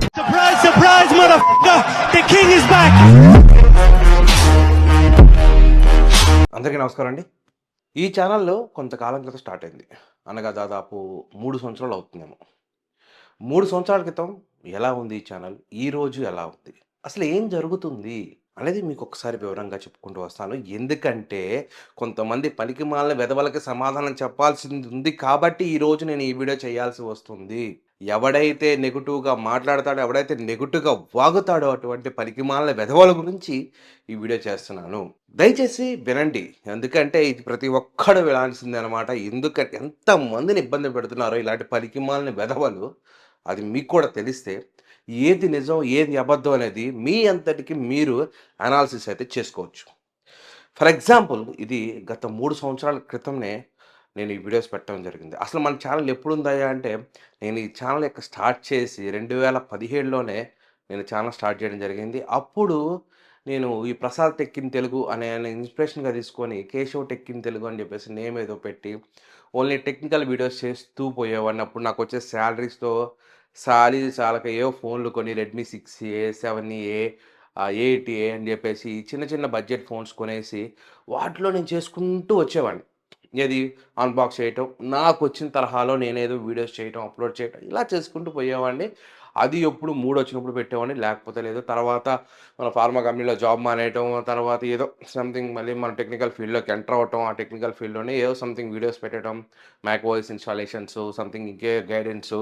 Surprise, surprise, motherfucker! The king is back! అందరికీ నమస్కారం అండి. ఈ ఛానల్లో కొంతకాలం క్రితం స్టార్ట్ అయింది. అనగా దాదాపు మూడు సంవత్సరాలు అవుతుందేమో. మూడు సంవత్సరాల క్రితం ఎలా ఉంది ఈ ఛానల్? ఈ రోజు ఎలా ఉంది? అసలు ఏం జరుగుతుంది? అనేది మీకు ఒకసారి వివరంగా చెప్పుకుంటూ వస్తాను. ఎందుకంటే కొంతమంది పనికి మాలిన వెధవలకి సమాధానం చెప్పాల్సింది ఉంది కాబట్టి ఈ రోజు నేను ఈ వీడియో చేయాల్సి వస్తుంది. ఎవడైతే నెగిటివ్గా మాట్లాడతాడో ఎవడైతే నెగిటివ్గా వాగుతాడో అటువంటి పనికి వెధవల గురించి ఈ వీడియో చేస్తున్నాను. దయచేసి వినండి. ఎందుకంటే ఇది ప్రతి ఒక్కడు వినాల్సిందే అనమాట ఎందుకంటే ఎంతమందిని ఇబ్బంది పెడుతున్నారో ఇలాంటి పరికిమాలని వెధవలు అది మీకు కూడా తెలిస్తే ఏది నిజం ఏది అబద్ధం అనేది మీ అంతటికి మీరు అనాలిసిస్ అయితే చేసుకోవచ్చు. ఫర్ ఎగ్జాంపుల్ ఇది గత మూడు సంవత్సరాల క్రితంనే నేను ఈ వీడియోస్ పెట్టడం జరిగింది. అసలు మన ఛానల్ ఎప్పుడు ఉందయ్యా అంటే నేను ఈ ఛానల్ యొక్క స్టార్ట్ చేసి రెండు వేల పదిహేడులోనే నేను ఛానల్ స్టార్ట్ చేయడం జరిగింది. అప్పుడు నేను ఈ ప్రసాద్ టెక్కిన్ తెలుగు అనే ఇన్స్పిరేషన్గా తీసుకొని కేశవ్ టెక్కిన్ తెలుగు అని చెప్పేసి నేమ్ ఏదో పెట్టి ఓన్లీ టెక్నికల్ వీడియోస్ చేస్తూ పోయేవాడిని. అప్పుడు నాకు వచ్చే శాలరీస్తో సాలీ చాలక ఏ ఫోన్లు కొని Redmi six A seven A eight A అని చెప్పేసి చిన్న చిన్న బడ్జెట్ ఫోన్స్ కొనేసి వాటిలో నేను చేసుకుంటూ వచ్చేవాడిని. ఏది అన్బాక్స్ చేయటం నాకు వచ్చిన తరహాలో నేనేదో వీడియోస్ చేయటం అప్లోడ్ చేయటం ఇలా చేసుకుంటూ పోయేవాడిని. అది ఎప్పుడు మూడు వచ్చినప్పుడు పెట్టేవాడిని లేకపోతే లేదు. తర్వాత మన ఫార్మా కంపెనీలో జాబ్ మానేయటం తర్వాత ఏదో సంథింగ్ మళ్ళీ మన టెక్నికల్ ఫీల్డ్లోకి ఎంటర్ అవటం ఆ టెక్నికల్ ఫీల్డ్లోనే ఏదో సంథింగ్ వీడియోస్ పెట్టడం మ్యాక్ వాయిస్ ఇన్స్టాలేషన్స్ సంథింగ్ ఇంకే గైడెన్స్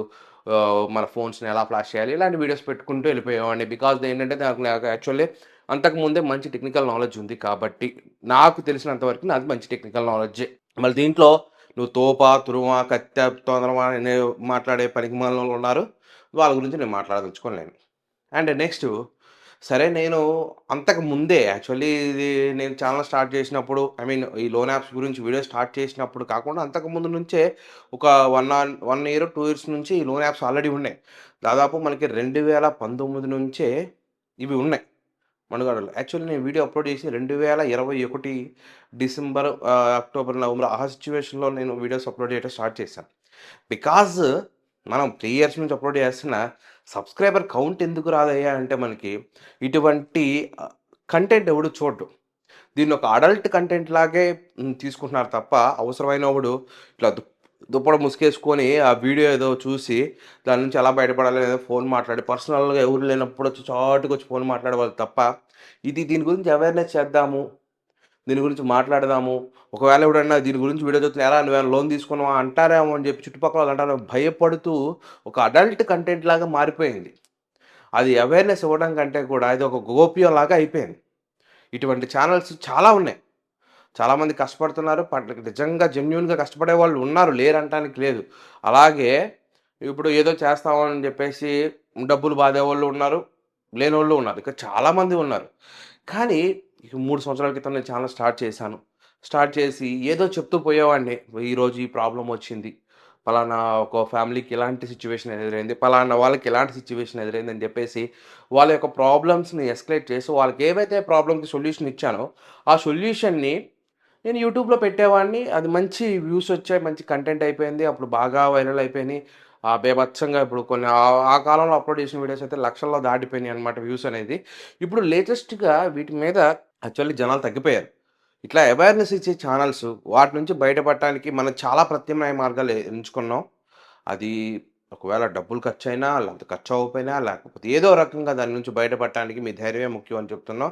మన ఫోన్స్ని ఎలా ఫ్లాష్ చేయాలి ఇలాంటి వీడియోస్ పెట్టుకుంటూ వెళ్ళిపోయేవాడిని. బికాజ్ ఏంటంటే నాకు నాకు యాక్చువల్లీ అంతకుముందే మంచి టెక్నికల్ నాలెడ్జ్ ఉంది కాబట్టి నాకు తెలిసినంత వరకు నాది మంచి టెక్నికల్ నాలెడ్జే మళ్ళీ దీంట్లో నువ్వు తోప తురుమ కత్తె తొందరమా అనే మాట్లాడే పనికి మనలో ఉన్నారు. వాళ్ళ గురించి నేను మాట్లాడదలుచుకోలేను. అండ్ నెక్స్ట్ సరే నేను అంతకు ముందే యాక్చువల్లీ ఇది నేను ఛానల్ స్టార్ట్ చేసినప్పుడు ఐ మీన్ ఈ లోన్ యాప్స్ గురించి వీడియో స్టార్ట్ చేసినప్పుడు కాకుండా అంతకు ముందు నుంచే ఒక one one year two years నుంచి ఈ లోన్ యాప్స్ ఆల్రెడీ ఉన్నాయి. దాదాపు మనకి రెండు వేల పంతొమ్మిది నుంచే ఇవి ఉన్నాయి. మనుగడలు. యాక్చువల్లీ నేను వీడియో అప్లోడ్ చేసి రెండు వేల ఇరవై ఒకటి డిసెంబర్ అక్టోబర్ నవంబర్ ఆ సిచ్యువేషన్లో నేను వీడియోస్ అప్లోడ్ చేయడం స్టార్ట్ చేశాను. బికాజ్ మనం త్రీ ఇయర్స్ నుంచి అప్లోడ్ చేస్తున్న సబ్స్క్రైబర్ కౌంట్ ఎందుకు రాదయ్యా అంటే మనకి ఇటువంటి కంటెంట్ ఎవడు చూడడు. దీన్ని ఒక అడల్ట్ కంటెంట్ లాగే తీసుకుంటున్నారు తప్ప అవసరమైన వాడు ఇట్లా దుప్పడ ముసుకేసుకొని ఆ వీడియో ఏదో చూసి దాని నుంచి ఎలా బయటపడాలి ఏదో ఫోన్ మాట్లాడి పర్సనల్గా ఎవరు లేనప్పుడు వచ్చి చాటుకు వచ్చి ఫోన్ మాట్లాడేవాళ్ళు తప్ప ఇది దీని గురించి అవేర్నెస్ చేద్దాము దీని గురించి మాట్లాడదాము. ఒకవేళ ఎవడన్నా దీని గురించి వీడియో చూస్తే ఎలా నువ్వు లోన్ తీసుకున్నావా అంటారేమో అని చెప్పి చుట్టుపక్కల వాళ్ళు అంటారు. భయపడుతూ ఒక అడల్ట్ కంటెంట్ లాగా మారిపోయింది. అది అవేర్నెస్ ఇవ్వడం కంటే కూడా ఇది ఒక గోప్యం లాగా అయిపోయింది. ఇటువంటి ఛానల్స్ చాలా ఉన్నాయి. చాలామంది కష్టపడుతున్నారు నిజంగా జెన్యున్గా కష్టపడే వాళ్ళు ఉన్నారు లేరంటానికి లేదు. అలాగే ఇప్పుడు ఏదో చేస్తామని చెప్పేసి డబ్బులు బాధే వాళ్ళు ఉన్నారు లేని వాళ్ళు ఉన్నారు ఇక చాలామంది ఉన్నారు. కానీ ఇక మూడు సంవత్సరాల క్రితం నేను ఛానల్ స్టార్ట్ చేశాను. స్టార్ట్ చేసి ఏదో చెప్తూ పోయేవాడిని ఈరోజు ఈ ప్రాబ్లం వచ్చింది పలానా ఒక ఫ్యామిలీకి ఇలాంటి సిచ్యువేషన్ ఎదురైంది పలానా వాళ్ళకి ఇలాంటి సిచ్యువేషన్ ఎదురైంది అని చెప్పేసి వాళ్ళ యొక్క ప్రాబ్లమ్స్ని ఎస్కలేట్ చేసి వాళ్ళకి ఏవైతే ప్రాబ్లమ్కి సొల్యూషన్ ఇచ్చానో ఆ సొల్యూషన్ని నేను యూట్యూబ్లో పెట్టేవాడిని. అది మంచి వ్యూస్ వచ్చాయి మంచి కంటెంట్ అయిపోయింది అప్పుడు బాగా వైరల్ అయిపోయినాయి. ఆ బేభత్సంగా ఇప్పుడు కొన్ని ఆ- ఆ కాలంలో అప్లోడ్ చేసిన వీడియోస్ అయితే లక్షల్లో దాటిపోయినాయి అనమాట వ్యూస్ అనేది. ఇప్పుడు లేటెస్ట్గా వీటి మీద యాక్చువల్లీ జనాలు తగ్గిపోయారు. ఇట్లా అవేర్నెస్ ఇచ్చే ఛానల్స్ వాటి నుంచి బయటపడటానికి మనం చాలా ప్రత్యామ్నాయ మార్గాలు ఎంచుకున్నాం. అది ఒకవేళ డబ్బులు ఖర్చు అయినా లేకపోతే ఖర్చు అవ్వకపోయినా లేకపోతే ఏదో రకంగా దాని నుంచి బయటపడటానికి మీ ధైర్యమే ముఖ్యం అని చెప్తున్నాం.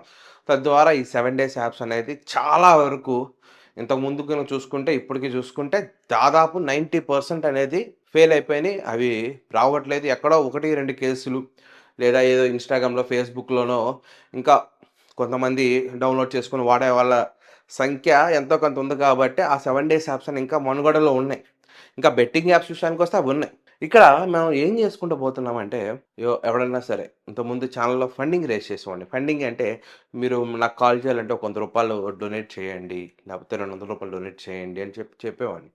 తద్వారా ఈ సెవెన్ డేస్ యాప్స్ అనేది చాలా వరకు ఇంతకు ముందు కనుక చూసుకుంటే ఇప్పటికి చూసుకుంటే దాదాపు నైంటీ పర్సెంట్ అనేది ఫెయిల్ అయిపోయినాయి. అవి రావట్లేదు. ఎక్కడో ఒకటి రెండు కేసులు లేదా ఏదో ఇన్స్టాగ్రామ్లో ఫేస్బుక్లోనో ఇంకా కొంతమంది డౌన్లోడ్ చేసుకుని వాడే వాళ్ళ సంఖ్య ఎంతో కొంత ఉంది కాబట్టి ఆ సెవెన్ డేస్ యాప్స్ అని ఇంకా మనుగడలో ఉన్నాయి. ఇంకా బెట్టింగ్ యాప్స్ విషయానికి వస్తే అవి ఉన్నాయి. ఇక్కడ మనం ఏం చేసుకుంటూ పోతున్నామంటే ఎవడన్నా సరే ఇంతకుముందు ఛానల్లో ఫండింగ్ రేస్ చేసేవాడిని. ఫండింగ్ అంటే మీరు నాకు కాల్ చేయాలంటే ఒక వంద రూపాయలు డొనేట్ చేయండి లేకపోతే రెండు వందల రూపాయలు డొనేట్ చేయండి అని చెప్పి చెప్పేవాడిని.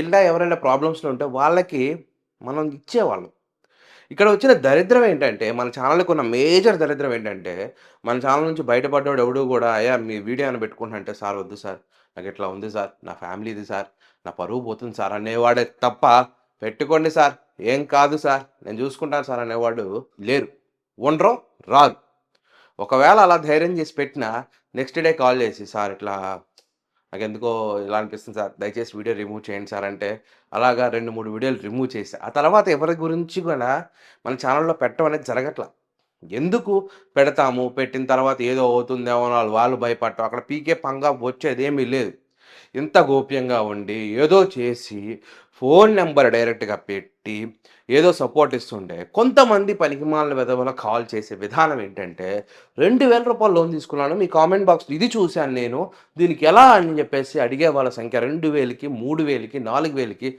ఇలా ఎవరైనా ప్రాబ్లమ్స్లో ఉంటే వాళ్ళకి మనం ఇచ్చేవాళ్ళం. ఇక్కడ వచ్చిన దరిద్రం ఏంటంటే మన ఛానల్కి ఉన్న మేజర్ దరిద్రం ఏంటంటే మన ఛానల్ నుంచి బయటపడ్డాడు ఎవడు కూడా అయ్యా మీ వీడియో అని పెట్టుకుంటుంటే సార్ వద్దు సార్. నాకు ఇట్లా ఉంది సార్. నా ఫ్యామిలీ ఇది సార్. నా పరువు పోతుంది సార్ అనేవాడే తప్ప పెట్టుకోండి సార్. ఏం కాదు సార్. నేను చూసుకుంటాను సార్ అనేవాడు లేరు. ఉండరు రారు. ఒకవేళ అలా ధైర్యం చేసి పెట్టినా నెక్స్ట్ డే కాల్ చేసి సార్ ఇట్లా నాకు ఎందుకో ఇలా అనిపిస్తుంది సార్. దయచేసి వీడియో రిమూవ్ చేయండి సార్ అంటే అలాగా రెండు మూడు వీడియోలు రిమూవ్ చేసి. ఆ తర్వాత ఎవరి గురించి కూడా మన ఛానల్లో పెట్టడం అనేది జరగట్లా. ఎందుకు పెడతాము? పెట్టిన తర్వాత ఏదో అవుతుందేమో వాళ్ళు వాళ్ళు భయపడటం. అక్కడ పీకే పంగా వచ్చేది ఏమీ లేదు. ఇంత గోప్యంగా ఉండి ఏదో చేసి ఫోన్ నెంబర్ డైరెక్ట్గా పెట్టి ఏదో సపోర్ట్ ఇస్తుంటే కొంతమంది పనికిమాలిన విధవల కాల్ చేసే విధానం ఏంటంటే రెండు వేల రూపాయలు లోన్ తీసుకున్నాను మీ కామెంట్ బాక్స్ ఇది చూశాను నేను దీనికి ఎలా అని చెప్పేసి అడిగే వాళ్ళ సంఖ్య రెండు వేలకి మూడు వేలకి నాలుగు వేలకి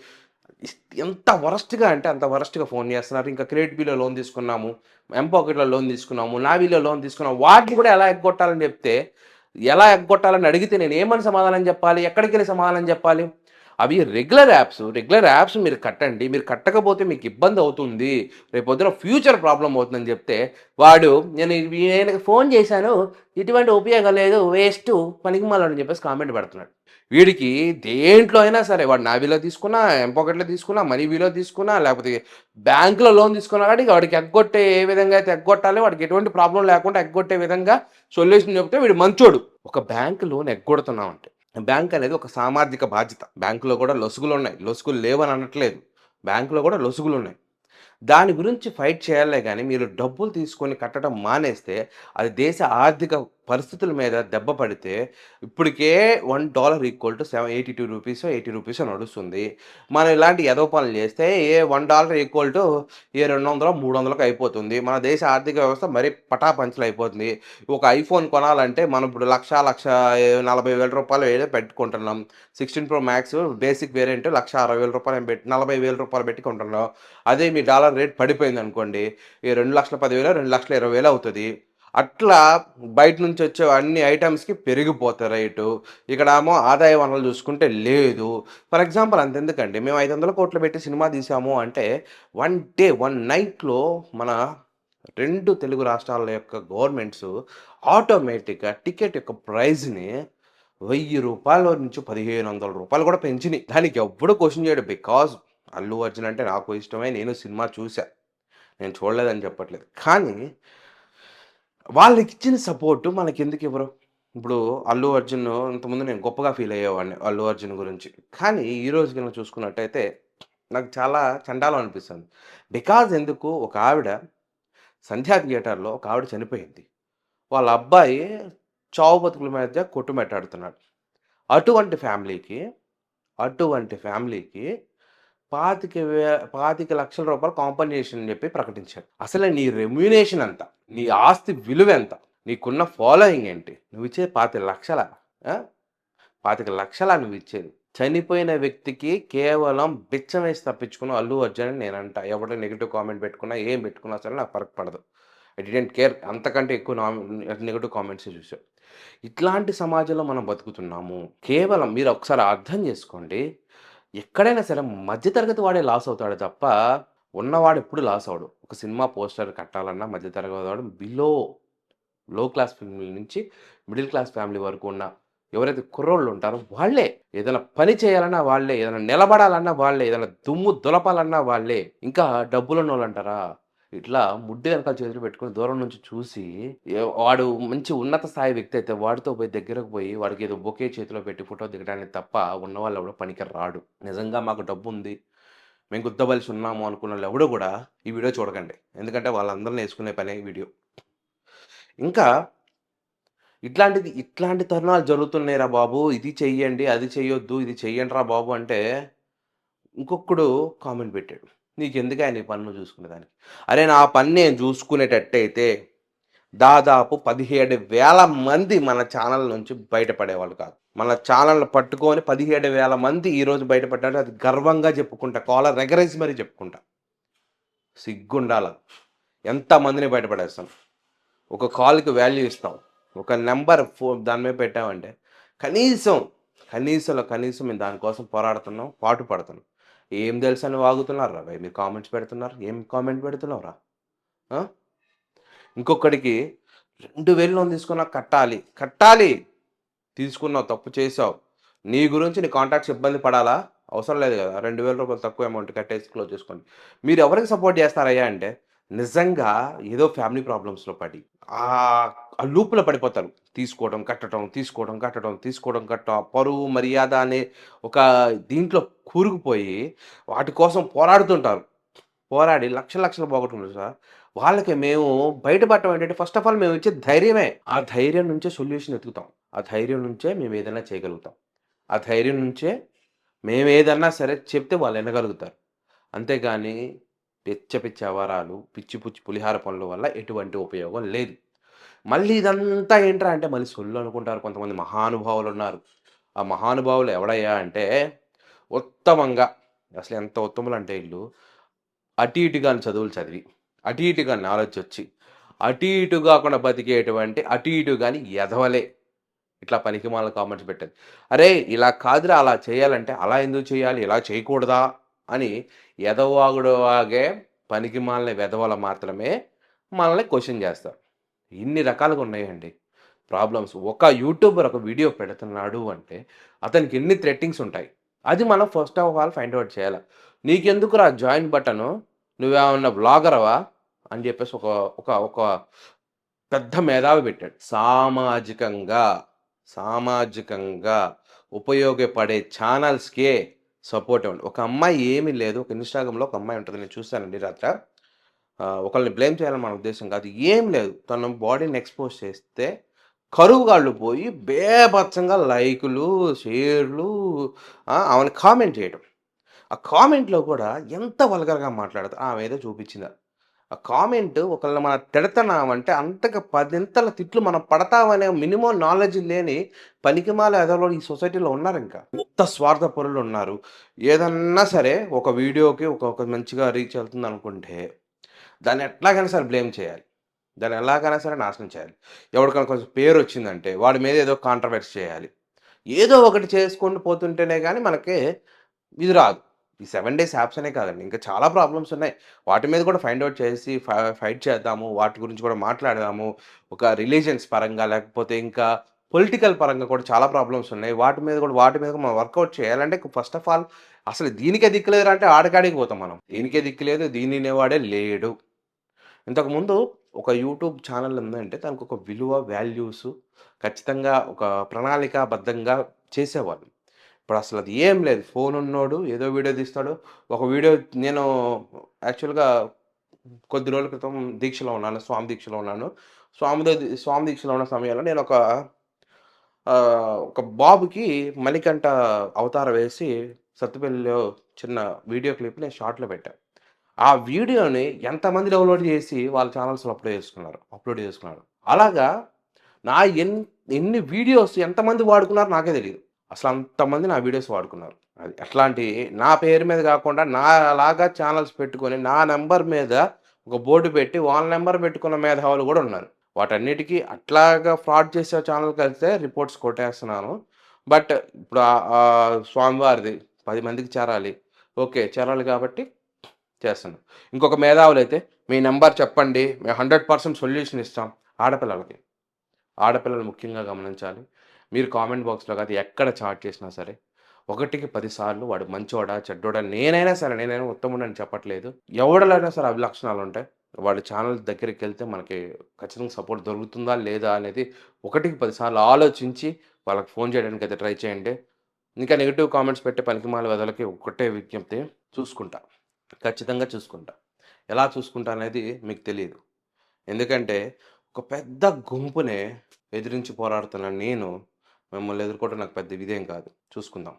ఎంత వరస్ట్గా అంటే అంత వరస్ట్గా ఫోన్ చేస్తున్నారు. ఇంకా క్రెడిట్ బిలో లోన్ తీసుకున్నాము ఎంపాకెట్లో లోన్ తీసుకున్నాము నావీలో లోన్ తీసుకున్నాము వాటిని కూడా ఎలా ఎగ్గొట్టాలని చెప్తే ఎలా ఎగ్గొట్టాలని అడిగితే నేను ఏమని సమాధానం చెప్పాలి? ఎక్కడికి వెళ్ళి సమాధానం చెప్పాలి? అవి రెగ్యులర్ యాప్స్ రెగ్యులర్ యాప్స్ మీరు కట్టండి. మీరు కట్టకపోతే మీకు ఇబ్బంది అవుతుంది. రేపొద్దున ఫ్యూచర్ ప్రాబ్లం అవుతుందని చెప్తే వాడు నేను నేను ఫోన్ చేశాను. ఇటువంటి ఉపయోగం లేదు. వేస్ట్ పనికి మాలని చెప్పేసి కామెంట్ పెడుతున్నాడు. వీడికి దేంట్లో అయినా సరే వాడు నావీలో తీసుకున్నా ఎంపాకెట్లో తీసుకున్నా మనీ వీలో తీసుకున్నా లేకపోతే బ్యాంకులో లోన్ తీసుకున్నా కానీ వాడికి ఎగ్గొట్టే ఏ విధంగా అయితే ఎగ్గొట్టాలి. వాడికి ఎటువంటి ప్రాబ్లం లేకుండా ఎగ్గొట్టే విధంగా సొల్యూషన్ చెప్తే వీడు మంచోడు. ఒక బ్యాంక్ లోన్ ఎగ్గొడుతున్నాం అంటే బ్యాంక్ అనేది ఒక సామాజిక బాధ్యత. బ్యాంకులో కూడా లొసుగులు ఉన్నాయి. లొసుగులు లేవని అనట్లేదు. బ్యాంకులో కూడా లొసుగులు ఉన్నాయి. దాని గురించి ఫైట్ చేయాలే కానీ మీరు డబ్బులు తీసుకొని కట్టడం మానేస్తే అది దేశ ఆర్థిక పరిస్థితుల మీద దెబ్బ పడితే ఇప్పటికే one dollar equal to seven eighty two rupees eighty rupees నడుస్తుంది. మనం ఇలాంటి ఎదో పనులు చేస్తే ఏ వన్ డాలర్ ఈక్వల్ టు ఏ రెండు వందలు మూడు వందలకు అయిపోతుంది. మన దేశ ఆర్థిక వ్యవస్థ మరీ పటాపంచలు అయిపోతుంది. ఒక ఐఫోన్ కొనాలంటే మనం ఇప్పుడు లక్ష లక్ష నలభై వేల రూపాయలు ఏదో పెట్టుకుంటున్నాం. Sixteen pro max basic variant లక్ష అరవై వేల రూపాయలు పెట్టి నలభై వేల రూపాయలు పెట్టుకుంటున్నాం అదే మీ డాలర్ రేట్ పడిపోయింది అనుకోండి ఈ రెండు లక్షల పదివేలు రెండు లక్షల ఇరవై వేలు అవుతుంది. అట్లా బయట నుంచి వచ్చే అన్ని ఐటమ్స్కి పెరిగిపోతాయి రేటు. ఇక్కడ ఏమో ఆదాయ వనరులు చూసుకుంటే లేదు. ఫర్ ఎగ్జాంపుల్ అంతెందుకండి. మేము ఐదు వందల కోట్లు పెట్టి సినిమా తీసాము అంటే వన్ డే వన్ నైట్లో మన రెండు తెలుగు రాష్ట్రాల యొక్క గవర్నమెంట్స్ ఆటోమేటిక్గా టికెట్ యొక్క ప్రైజ్ని వెయ్యి రూపాయల నుంచి పదిహేను వందల రూపాయలు కూడా పెంచినాయి. దానికి ఎవ్వడు క్వశ్చన్ చేయడు. బికాజ్ అల్లు అర్జున్ అంటే నాకు ఇష్టమే. నేను సినిమా చూసా నేను చూడలేదని చెప్పట్లేదు. కానీ వాళ్ళకి ఇచ్చిన సపోర్టు మనకి ఎందుకు ఇవ్వరు ఇప్పుడు అల్లు అర్జున్ ఇంతకుముందు నేను గొప్పగా ఫీల్ అయ్యేవాడిని అల్లు అర్జున్ గురించి. కానీ ఈ రోజు కనుక చూసుకున్నట్టయితే నాకు చాలా చండాలం అనిపిస్తుంది. బికాజ్ ఎందుకు? ఒక ఆవిడ సంధ్యా థియేటర్లో ఒక ఆవిడ చనిపోయింది. వాళ్ళ అబ్బాయి చావు బతుకుల మధ్య కొట్టుమెట్టాడుతున్నాడు. అటువంటి ఫ్యామిలీకి అటువంటి ఫ్యామిలీకి పాతిక వే పాతిక లక్షల రూపాయలు కాంపన్సేషన్ అని చెప్పి ప్రకటించాడు అసలు నీ రెమ్యునేషన్ ఎంత? నీ ఆస్తి విలువ ఎంత? నీకున్న ఫాలోయింగ్ ఏంటి? నువ్వు ఇచ్చే పాతిక లక్షల? పాతిక లక్షల నువ్వు ఇచ్చేది. చనిపోయిన వ్యక్తికి కేవలం బిచ్చం వేసి తప్పించుకున్న అల్లు అర్జున్ అని నేను అంట ఎవడో నెగిటివ్ కామెంట్ పెట్టుకున్నా ఏం పెట్టుకున్నా సరే నాకు ఫరక్ పడదు. ఐ డిడెంట్ కేర్ అంతకంటే ఎక్కువ నెగిటివ్ కామెంట్స్ చూసాం ఇట్లాంటి సమాజంలో మనం బతుకుతున్నాము. కేవలం మీరు ఒకసారి అర్థం చేసుకోండి. ఎక్కడైనా సరే మధ్యతరగతి వాడే లాస్ అవుతాడు తప్ప ఉన్నవాడు ఎప్పుడు లాస్ అవడు ఒక సినిమా పోస్టర్ కట్టాలన్నా మధ్యతరగతి వాడు బిలో లో క్లాస్ ఫ్యామిలీ నుంచి మిడిల్ క్లాస్ ఫ్యామిలీ వరకు ఉన్న ఎవరైతే కుర్రోళ్ళు ఉంటారో వాళ్ళే ఏదైనా పని చేయాలన్నా వాళ్ళే ఏదైనా నిలబడాలన్నా వాళ్ళే ఏదైనా దుమ్ము దులపాలన్నా వాళ్ళే. ఇంకా డబ్బులున్న వాళ్ళు అంటారా? ఇట్లా ముడ్డి వెనకాల చేతులు పెట్టుకుని దూరం నుంచి చూసి వాడు మంచి ఉన్నత స్థాయి వ్యక్తి అయితే వాడితో పోయి దగ్గరకు పోయి వాడికి ఏదో బొకే చేతిలో పెట్టి ఫోటో దిగడానికి తప్ప ఉన్న వాళ్ళు ఎవడో పనికి రాడు. నిజంగా మాకు డబ్బు ఉంది మేము గుద్దవలసి ఉన్నాము అనుకున్న వాళ్ళు ఎవడో కూడా ఈ వీడియో చూడకండి. ఎందుకంటే వాళ్ళందరిని వేసుకునే పనే వీడియో. ఇంకా ఇట్లాంటిది ఇట్లాంటి తరుణాలు జరుగుతున్నాయిరా బాబు. ఇది చెయ్యండి అది చెయ్యొద్దు ఇది చెయ్యండి రా బాబు అంటే ఇంకొకడు కామెంట్ పెట్టాడు. నీకు ఎందుకు ఆయన ఈ పన్ను చూసుకునేదానికి? అరే నా పని నేను చూసుకునేటట్టయితే దాదాపు పదిహేడు వేల మంది మన ఛానల్ నుంచి బయటపడేవాళ్ళు కాదు. మన ఛానల్ పట్టుకొని పదిహేడు వేల మంది ఈరోజు బయటపడ్డారు. అది గర్వంగా చెప్పుకుంటా కాలర్ రెగరైజ్ మరీ చెప్పుకుంటా. సిగ్గుండాల. ఎంతమందిని బయటపడేస్తాం? ఒక కాల్కి వాల్యూ ఇస్తాం. ఒక నెంబర్ ఫోన్ దాని మీద పెట్టామంటే కనీసం కనీసంలో కనీసం మేము దానికోసం పోరాడుతున్నాం పాటు పడుతున్నాం ఏం తెలుసు అని వాగుతున్నారు రా? భయ్ మీరు కామెంట్స్ పెడుతున్నారు? ఏం కామెంట్ పెడుతున్నావురా? ఇంకొకడికి రెండు వేలు లోన్ తీసుకున్నా కట్టాలి. కట్టాలి! తీసుకున్నావు తప్పు చేసావు నీ గురించి నీ కాంటాక్ట్స్ ఇబ్బంది పడాలా? అవసరం లేదు కదా. రెండు వేల రూపాయలు తక్కువ అమౌంట్ కట్టేసి క్లోజ్ చేసుకోండి. మీరు ఎవరికి సపోర్ట్ చేస్తారయ్యా అంటే నిజంగా ఏదో ఫ్యామిలీ ప్రాబ్లమ్స్లో పడి ఆ లూపులో పడిపోతారు. తీసుకోవడం కట్టడం తీసుకోవడం కట్టడం తీసుకోవడం కట్టడం. పరువు మర్యాద అనే ఒక దీంట్లో కూరుకుపోయి వాటి కోసం పోరాడుతుంటారు. పోరాడి లక్ష లక్షలు పోగొట్టుకుంటారు సార్. వాళ్ళకి మేము బయటపడటం ఏంటంటే ఫస్ట్ ఆఫ్ ఆల్ మేము ఇచ్చే ధైర్యమే. ఆ ధైర్యం నుంచే సొల్యూషన్ వెతుకుతాం. ఆ ధైర్యం నుంచే మేము ఏదైనా చేయగలుగుతాం. ఆ ధైర్యం నుంచే మేము ఏదన్నా సరే చెప్తే వాళ్ళు వినగలుగుతారు. అంతేగాని పిచ్చ పిచ్చి అవరాలు పిచ్చి పుచ్చి పులిహార పనుల వల్ల ఎటువంటి ఉపయోగం లేదు. మళ్ళీ ఇదంతా ఏంట్రా అంటే మళ్ళీ సొల్లు అనుకుంటారు కొంతమంది మహానుభావులు ఉన్నారు. ఆ మహానుభావులు ఎవడయ్యా అంటే ఉత్తమంగా అసలు ఎంత ఉత్తములు అంటే వీళ్ళు అటు ఇటుగా చదువులు చదివి అటు ఇటుగా నాలెడ్జ్ వచ్చి అటు ఇటు కాకుండా బతికేటువంటి అటు ఇటు కానీ ఎదవలే. ఇట్లా పనికి మాల కామెంట్స్ పెట్టేది. అరే ఇలా కాదురా అలా చేయాలంటే అలా ఎందుకు చేయాలి ఇలా చేయకూడదా అని ఎదవాగుడు వాగే పనికి మాలని వెదవల మాత్రమే మనల్ని క్వశ్చన్ చేస్తారు. ఇన్ని రకాలుగా ఉన్నాయండి ప్రాబ్లమ్స్ ఒక యూట్యూబర్ ఒక వీడియో పెడుతున్నాడు అంటే అతనికి ఎన్ని థ్రెట్టింగ్స్ ఉంటాయి? అది మనం first of all find out చేయాలి. నీకెందుకురా జాయిన్ బటను నువ్వేమన్నా బ్లాగరవా అని చెప్పేసి ఒక ఒక ఒక పెద్ద మేధావి పెట్టాడు. సామాజికంగా సామాజికంగా ఉపయోగపడే ఛానల్స్కే సపోర్ట్ ఇవ్వండి. ఒక అమ్మాయి ఏమీ లేదు. ఒక ఇన్స్టాగ్రామ్లో ఒక అమ్మాయి ఉంటుంది. నేను చూస్తానండి రాత్ర. ఒకళ్ళని బ్లేమ్ చేయాలని మన ఉద్దేశం కాదు. ఏం లేదు. తన బాడీని ఎక్స్పోజ్ చేస్తే కరువుగాళ్ళు పోయి బేభత్సంగా లైకులు షేర్లు ఆమెను కామెంట్ చేయడం ఆ కామెంట్లో కూడా ఎంత వల్గర్గా మాట్లాడతా ఆమె ఏదో చూపించింది. ఆ కామెంట్ ఒకళ్ళని మనం తిడతామంటే అంతగా పదింతల తిట్లు మనం పడతామనే మినిమం నాలెడ్జ్ లేని పనికిమాల ఏదో ఈ సొసైటీలో ఉన్నారు ఇంకా ఎంత స్వార్థ పరులు ఉన్నారు. ఏదన్నా సరే ఒక వీడియోకి ఒక మంచిగా రీచ్ అవుతుంది అనుకుంటే దాన్ని ఎట్లాగైనా సరే బ్లేమ్ చేయాలి. దాన్ని ఎలాగైనా సరే నాశనం చేయాలి. ఎవరికైనా కొంచెం పేరు వచ్చిందంటే వాడి మీద ఏదో కాంట్రవర్సీ చేయాలి. ఏదో ఒకటి చేసుకుంటూ పోతుంటేనే కానీ మనకి ఇది రాదు. ఈ సెవెన్ డేస్ యాప్స్ అనే కాదండి. ఇంకా చాలా ప్రాబ్లమ్స్ ఉన్నాయి. వాటి మీద కూడా ఫైండ్ అవుట్ చేసి ఫైట్ చేద్దాము. వాటి గురించి కూడా మాట్లాడదాము. ఒక రిలీజియన్స్ పరంగా లేకపోతే ఇంకా పొలిటికల్ పరంగా కూడా చాలా ప్రాబ్లమ్స్ ఉన్నాయి. వాటి మీద కూడా వాటి మీద మనం వర్కౌట్ చేయాలంటే ఫస్ట్ ఆఫ్ ఆల్ అసలు దీనికే దిక్కులేదు అంటే ఆడకాడికి పోతాం మనం. దీనికే దిక్కులేదు దీనినే వాడే లేడు. ఇంతకుముందు ఒక యూట్యూబ్ ఛానల్ ఉందంటే దానికి ఒక విలువ వాల్యూస్ ఖచ్చితంగా ఒక ప్రణాళికాబద్ధంగా చేసేవాళ్ళు. ఇప్పుడు అసలు అది ఏం లేదు. ఫోన్ ఉన్నోడు ఏదో వీడియో తీస్తాడు. ఒక వీడియో నేను యాక్చువల్గా కొద్ది రోజుల క్రితం దీక్షలో ఉన్నాను. స్వామి దీక్షలో ఉన్నాను. స్వామి స్వామి దీక్షలో ఉన్న సమయంలో నేను ఒక ఒక బాబుకి మణికంఠ అవతారం వేసి సత్తుపల్లిలో చిన్న వీడియో క్లిప్ నేను షార్ట్లో పెట్టాను ఆ వీడియోని ఎంతమంది డౌన్లోడ్ చేసి వాళ్ళ ఛానల్స్లో అప్లోడ్ చేసుకున్నారు అప్లోడ్ చేసుకున్నారు. అలాగా నా ఎన్ ఎన్ని వీడియోస్ ఎంతమంది వాడుకున్నారో నాకే తెలియదు అసలు అంతమంది నా వీడియోస్ వాడుకున్నారు. అది అట్లాంటి నా పేరు మీద కాకుండా నా లాగా ఛానల్స్ పెట్టుకొని నా నెంబర్ మీద ఒక బోర్డు పెట్టి వాళ్ళ నెంబర్ పెట్టుకున్న మేధావులు కూడా ఉన్నారు. వాటన్నిటికీ అట్లాగా ఫ్రాడ్ చేసే ఛానల్కి వెళ్తే రిపోర్ట్స్ కొట్టేస్తున్నాను. బట్ ఇప్పుడు స్వామివారిది పది మందికి చేరాలి. ఓకే చేరాలి కాబట్టి చేస్తాను. ఇంకొక మేధావులు అయితే మీ నెంబర్ చెప్పండి మేము హండ్రెడ్ పర్సెంట్ సొల్యూషన్ ఇస్తాం ఆడపిల్లలకి. ఆడపిల్లలు ముఖ్యంగా గమనించాలి. మీరు కామెంట్ బాక్స్లో కాదు ఎక్కడ చాట్ చేసినా సరే ఒకటికి పదిసార్లు వాడు మంచోడా చెడ్డోడా నేనైనా సరే నేనైనా ఉత్తముడని చెప్పట్లేదు. ఎవడలైనా సరే అవి లక్షణాలు ఉంటాయి. వాళ్ళ ఛానల్ దగ్గరికి వెళ్తే మనకి ఖచ్చితంగా సపోర్ట్ దొరుకుతుందా లేదా అనేది ఒకటికి పదిసార్లు ఆలోచించి వాళ్ళకి ఫోన్ చేయడానికి అయితే ట్రై చేయండి. ఇంకా నెగిటివ్ కామెంట్స్ పెట్టే పనికిమాల వెదలకి ఒకటే విజ్ఞప్తి. చూసుకుంటా. ఖచ్చితంగా చూసుకుంటా. ఎలా చూసుకుంటా అనేది మీకు తెలియదు ఎందుకంటే ఒక పెద్ద గుంపునే ఎదిరించి పోరాడుతున్న నేను మిమ్మల్ని ఎదుర్కోవడం నాకు పెద్ద ఇదేం కాదు. చూసుకుందాం.